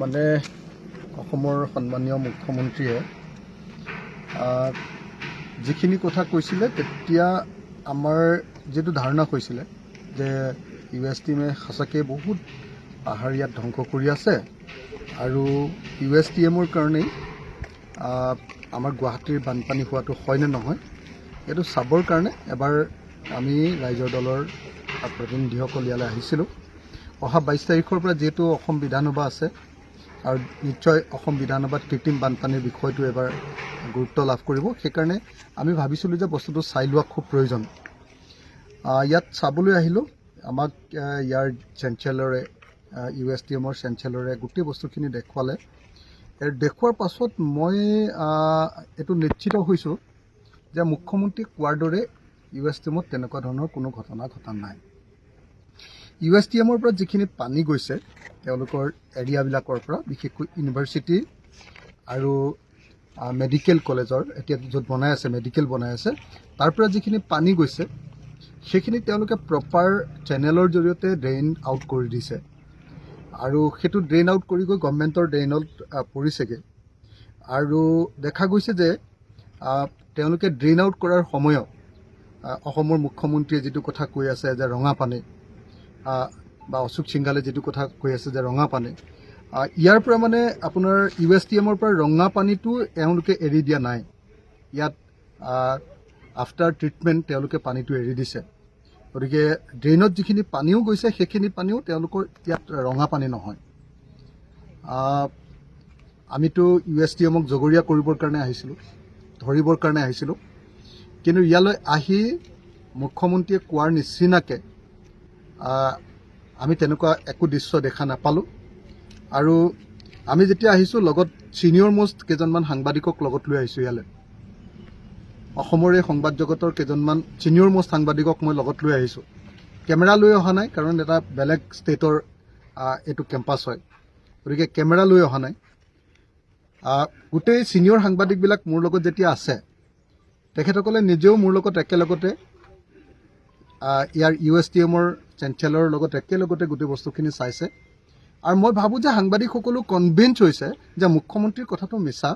মানে অসমৰ সন্মানীয় মুখ্যমন্ত্ৰীয়ে যিখিনি কথা কৈছিলে তেতিয়া আমাৰ যিটো ধাৰণা হৈছিলে যে ইউ এছ টি এমে সঁচাকৈ বহুত পাহাৰ ইয়াত ধ্বংস কৰি আছে আৰু ইউ এছ টি এমৰ কাৰণেই আমাৰ গুৱাহাটীৰ বানপানী হোৱাটো হয়নে নহয় এইটো চাবৰ কাৰণে এবাৰ আমি ৰাইজৰ দলৰ প্ৰতিনিধিসকল ইয়ালৈ আহিছিলোঁ। অহা বাইছ তাৰিখৰ পৰা যিহেতু অসম বিধানসভা আছে, আৰু নিশ্চয় অসম বিধানসভাত কৃত্ৰিম বানপানীৰ বিষয়টো এবাৰ গুৰুত্ব লাভ কৰিব। সেইকাৰণে আমি ভাবিছিলোঁ যে বস্তুটো চাই লোৱা খুব প্ৰয়োজন। ইয়াত চাবলৈ আহিলোঁ, আমাক ইয়াৰ চেঞ্চেলৰে ইউ এছ টি এমৰ চেঞ্চেলৰে গোটেই বস্তুখিনি দেখুৱালে। এই দেখুওৱাৰ পাছত মই এইটো নিশ্চিত হৈছোঁ যে মুখ্যমন্ত্ৰী কোৱাৰ দৰে ইউ এছ টি এমত তেনেকুৱা ধৰণৰ কোনো ঘটনা ঘটা নাই। ইউ এছ টি এমৰ পৰা যিখিনি পানী গৈছে, তেওঁলোকৰ এৰিয়াবিলাকৰ পৰা, বিশেষকৈ ইউনিভাৰ্চিটি আৰু মেডিকেল কলেজৰ, এতিয়া য'ত বনাই আছে, মেডিকেল বনাই আছে, তাৰ পৰা যিখিনি পানী গৈছে, সেইখিনি তেওঁলোকে প্ৰপাৰ চেনেলৰ জৰিয়তে ড্ৰেইন আউট কৰি দিছে। আৰু সেইটো ড্ৰেইন আউট কৰি গৈ গভমেণ্টৰ ড্ৰেইনত পৰিছেগৈ। আৰু দেখা গৈছে যে তেওঁলোকে ড্ৰেইন আউট কৰাৰ সময়ত অসমৰ মুখ্যমন্ত্ৰীয়ে যিটো কথা কৈ আছে যে ৰঙা পানী বা অশোক সিংঘালে যিটো কথা কৈ আছে যে ৰঙা পানী ইয়াৰ পৰা মানে আপোনাৰ ইউ এছ টি এমৰ পৰা ৰঙা পানীটো এওঁলোকে এৰি দিয়া নাই। ইয়াত আফটাৰ ট্ৰিটমেণ্ট তেওঁলোকে পানীটো এৰি দিছে। গতিকে ড্ৰেইনত যিখিনি পানীও গৈছে, সেইখিনি পানীও তেওঁলোকৰ ইয়াত ৰঙা পানী নহয়। আমিতো ইউ এছ টি এমক জগৰীয়া কৰিবৰ কাৰণে আহিছিলোঁ, ধৰিবৰ কাৰণে আহিছিলোঁ। কিন্তু ইয়ালৈ আহি মুখ্যমন্ত্ৰীয়ে কোৱাৰ নিচিনাকৈ আমি তেনেকুৱা একো দৃশ্য দেখা নাপালোঁ। আৰু আমি যেতিয়া আহিছোঁ লগত ছিনিয়ৰ মষ্ট কেইজনমান সাংবাদিকক লগত লৈ আহিছোঁ ইয়ালৈ। অসমৰ এই সংবাদ জগতৰ কেইজনমান ছিনিয়ৰ মষ্ট সাংবাদিকক মই লগত লৈ আহিছোঁ। কেমেৰা লৈ অহা নাই কাৰণ এটা বেলেগ ষ্টেটৰ এইটো কেম্পাছ হয়। গতিকে কেমেৰা লৈ অহা নাই। গোটেই ছিনিয়ৰ সাংবাদিকবিলাক মোৰ লগত যেতিয়া আছে তেখেতসকলে নিজেও মোৰ লগত একেলগতে ইয়াৰ ইউ এছ টি এমৰ চেঞ্চেলৰ লগত একেলগতে গোটেই বস্তুখিনি চাইছে। আৰু মই ভাবোঁ যে সাংবাদিকসকলো কনভিন্স হৈছে যে মুখ্যমন্ত্ৰীৰ কথাটো মিছা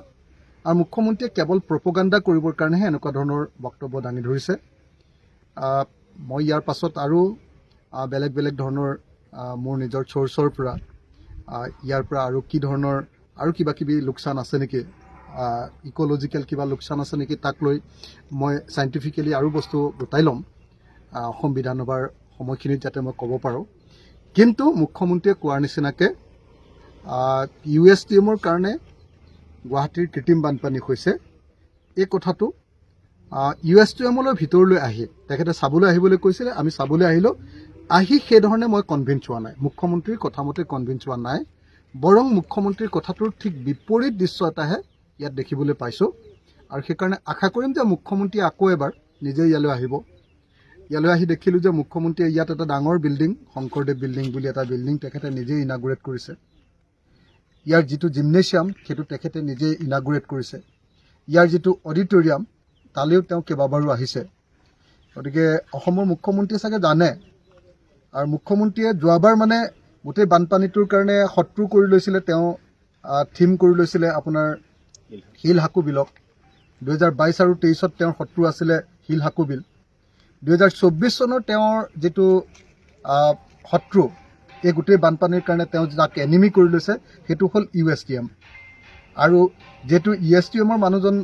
আৰু মুখ্যমন্ত্ৰীয়ে কেৱল প্ৰপগাণ্ডা কৰিবৰ কাৰণেহে এনেকুৱা ধৰণৰ বক্তব্য দাঙি ধৰিছে। মই ইয়াৰ পাছত আৰু বেলেগ বেলেগ ধৰণৰ মোৰ নিজৰ চ'ৰ্চৰ পৰা ইয়াৰ পৰা আৰু কি ধৰণৰ আৰু কিবা কিবি লোকচান আছে নেকি ইক'লজিকেল কিবা লোকচান আছে নেকি, তাক লৈ মই চাইণ্টিফিকেলি আৰু বস্তু গোটাই ল'ম। অসম বিধানসভাৰ সময়খিনিত যাতে মই ক'ব পাৰোঁ। কিন্তু মুখ্যমন্ত্ৰীয়ে কোৱাৰ নিচিনাকৈ ইউ এছ টি এমৰ কাৰণে গুৱাহাটীৰ কৃত্ৰিম বানপানী হৈছে। এই কথাটো ইউ এছ টি এমলৈ ভিতৰলৈ আহি, তেখেতে চাবলৈ আহিবলৈ কৈছিলে, আমি চাবলৈ আহিলোঁ। আহি সেইধৰণে মই কনভিন্স হোৱা নাই। মুখ্যমন্ত্ৰীৰ কথামতে কনভিন্স হোৱা নাই। বৰং মুখ্যমন্ত্ৰীৰ কথাটোৰ ঠিক বিপৰীত দৃশ্য এটাহে ইয়াত দেখিবলৈ পাইছোঁ। আৰু সেইকাৰণে আশা কৰিম যে মুখ্যমন্ত্ৰীয়ে আকৌ এবাৰ নিজে ইয়ালৈ আহিব। ইয়ালৈ আহি দেখিলোঁ যে মুখ্যমন্ত্ৰীয়ে ইয়াত এটা ডাঙৰ বিল্ডিং শংকৰদেৱ বিল্ডিং বুলি এটা বিল্ডিং তেখেতে নিজেই ইনাগুৰেট কৰিছে। ইয়াৰ যিটো জিমনেছিয়াম সেইটো তেখেতে নিজেই ইনাগুৰেট কৰিছে। ইয়াৰ যিটো অডিটৰিয়াম তালৈও তেওঁ কেইবাবাৰো আহিছে। গতিকে অসমৰ মুখ্যমন্ত্ৰীয়ে চাগে জানে। আৰু মুখ্যমন্ত্ৰীয়ে যোৱাবাৰ মানে গোটেই বানপানীটোৰ কাৰণে শত্ৰু কৰি লৈছিলে, তেওঁ থিম কৰি লৈছিলে আপোনাৰ শিল হাকু বিলক। দুহেজাৰ বাইছ আৰু তেইছত তেওঁৰ শত্ৰু আছিলে শিল হাকু বিল। দুহেজাৰ চৌব্বিছ চনৰ তেওঁৰ যিটো শত্ৰু, এই গোটেই বানপানীৰ কাৰণে তেওঁ যাক এনিমি কৰি লৈছে, সেইটো হ'ল ইউ এছ টি এম। আৰু যিহেতু ইউ এছ টি এমৰ মানুহজন,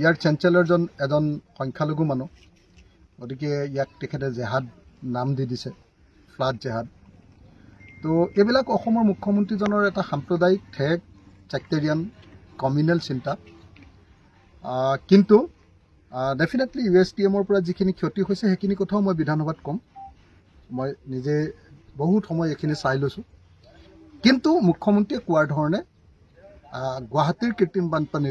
ইয়াৰ চেঞ্চেলৰজন এজন সংখ্যালঘু মানুহ, গতিকে ইয়াক তেখেতে জেহাদ নাম দি দিছে, ফ্লাড জেহাদ। তো এইবিলাক অসমৰ মুখ্যমন্ত্ৰীজনৰ এটা সাম্প্ৰদায়িক ঠেক ছেক্টেৰিয়ান কমিউনেল চিন্তা। কিন্তু ডেফিনেটলি ইউ এছ টি এমৰ পৰা যিখিনি ক্ষতি হৈছে, সেইখিনি কথাও মই বিধানসভাত ক'ম। মই নিজে বহুত সময় এইখিনি চাই লৈছোঁ। কিন্তু মুখ্যমন্ত্ৰীয়ে কোৱাৰ ধৰণে গুৱাহাটীৰ কৃত্ৰিম বানপানীৰ